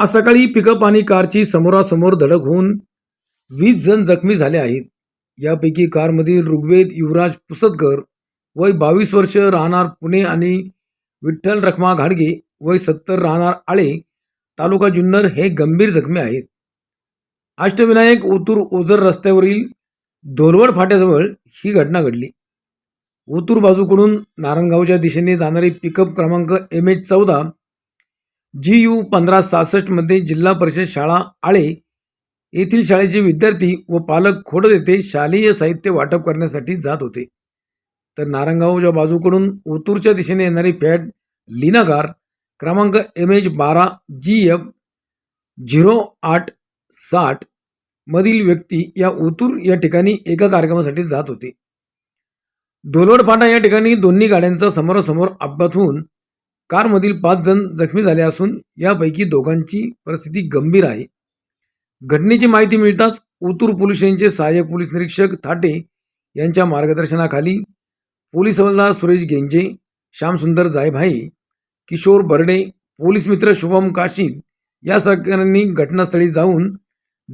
आज सकाळी पिकअप आणि कारची समोरासमोर धडक होऊन वीस जण जखमी झाले आहेत. यापैकी कारमधील ऋग्वेद युवराज पुसदकर वय बावीस वर्ष राहणार पुणे आणि विठ्ठल रखमा घाडगे वय सत्तर राहणार आळे तालुका जुन्नर हे गंभीर जखमी आहेत. अष्टविनायक ओतूर ओझर रस्त्यावरील धोलवड फाट्याजवळ ही घटना घडली. ओतूर बाजूकडून नारायणगावच्या दिशेने जाणारी पिकअप क्रमांक एम एच चौदा जी यू पंधरा सहासष्टमध्ये जिल्हा परिषद शाळा आळे येथील शाळेचे विद्यार्थी व पालक खोडद येथे शालेय साहित्य वाटप करण्यासाठी जात होते. तर नारंगावच्या बाजूकडून ओतूरच्या दिशेने येणारी फॅट लिनागार क्रमांक एम एच बारा जी एफ झिरो आठ साठ मधील व्यक्ती या ओतूर या ठिकाणी एका कार्यक्रमासाठी जात होते. दोलोड फाटा या ठिकाणी दोन्ही गाड्यांचा समोरासमोर अपघात होऊन कारमधील पाच जण जखमी झाले असून यापैकी दोघांची परिस्थिती गंभीर आहे. घटनेची माहिती मिळताच ओतूर पोलीस स्टेशनचे सहाय्यक पोलीस निरीक्षक थाटे यांच्या मार्गदर्शनाखाली पोलीस हवालदार सुरेश गेंजे श्यामसुंदर जायभाई किशोर बर्डे पोलीस मित्र शुभम काशीद या सरकारांनी घटनास्थळी जाऊन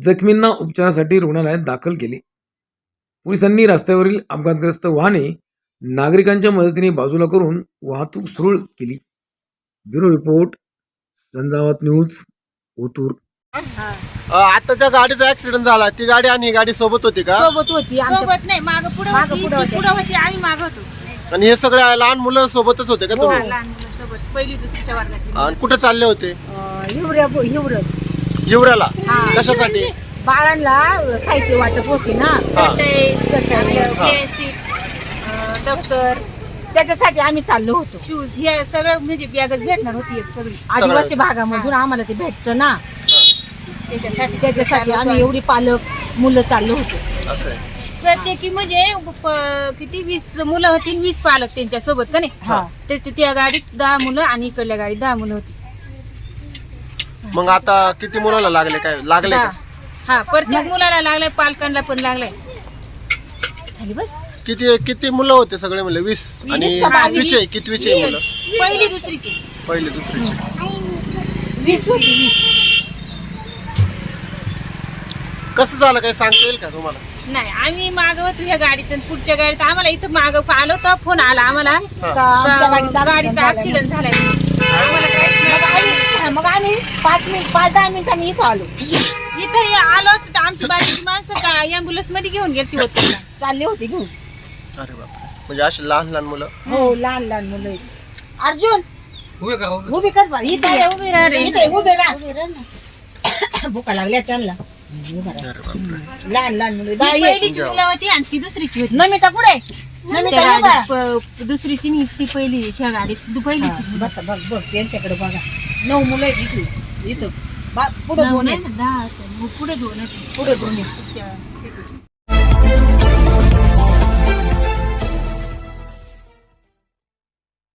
जखमींना उपचारासाठी रुग्णालयात दाखल केले. पोलिसांनी रस्त्यावरील अपघातग्रस्त वाहने नागरिकांच्या मदतीने बाजूला करून वाहतूक सुरळ केली. Bureau report Jhanjhavat news Otur. अ, आता त्या गाडीचा ऍक्सिडेंट झाला. ती गाडी आणि ही गाडी सोबत होती का? सोबत होती आमच्यासोबत नाही माग पुढे मागं होती पुढं होती आम्ही माग होतो. आणि हे सगळे लहान मुलं सोबतच होते का हो. तुम्ही? लहान मुलं सोबत. पहिली दुसरीच्या वर्गातली आणि कुठे चालले होते? अं, हिवऱ्या हिवरत हिवऱ्याला. हा. कशासाठी? बाळांना साहित्य वाटप होते ना. हा. चटई, दप्तर. त्याच्यासाठी आम्ही चाललो होतो. शूज हे सगळं म्हणजे बॅगच भेटणार होती एक सगळी. आदिवासी भागामधून आम्हाला ते भेटतं ना. त्याच्यासाठी त्याच्यासाठी आम्ही एवढी पालक मुलं चाललो होतो. असं आहे. प्रत्येकी म्हणजे प- किती वीस मुलं होती वीस पालक त्यांच्यासोबत का नाही? हा. त्या गाडीत दहा मुलं आणि इकडल्या गाडीत दहा मुलं होती. मग आता किती मुलाला लागले काय? लागले दहा. हा प्रत्येक मुलाला लागलाय पालकांना पण लागलाय. खाली बस. किती किती मुलं होते सगळे मुलं वीस. वीस आणि? कितवीचे कितवीचे मुलं? पहिली दुसरीची. पहिली दुसरीचे. वीस होती वीस. कसं झालं? काही सांगता येईल का तुम्हाला? नाही आम्ही मागवत ह्या गाडीत आणि पुढच्या गाडीत आम्हाला इथं माग आलो तर फोन आला आम्हाला. का आमच्या गाडीचा ऍक्सिडेंट झालाय? आम्हाला काहीच मग आम्ही मग आम्ही पाच मिनिट पाच दहा मिनिटांनी इथं आलो. नाही. इथं आलो तर आमची बाजूची माणसं का अँब्युलन्समध्ये घेऊन गेलती होती. चालले होते घेऊन. अरे बापरे म्हणजे अशी लहान लहान मुलं हो लहान लहान मुलं आहेत. अर्जुन उभी कर बा. इथे इथे ये. उभी राहा रे. इथे उभे राहा भुका लागल्या त्यांना उभा राहा. अरे बापरे लहान लहान मुलं ही बाई पहिलीची मुलं होती आणि ती दुसरीची होती नमिता कुठे त्या नमिता ये बा. गाडीत प- दुसरीची नाही ती पहिली ह्या गाडीत दु- हा, पहिलीची बस बघ बघ त्यांच्याकडे बघा नऊ मुलं आहेत इथे इथं बा- पुढं दोन नाही आहेत. ना, दहा असेल. मग पुढे दोन. पुढे दोन आहेत.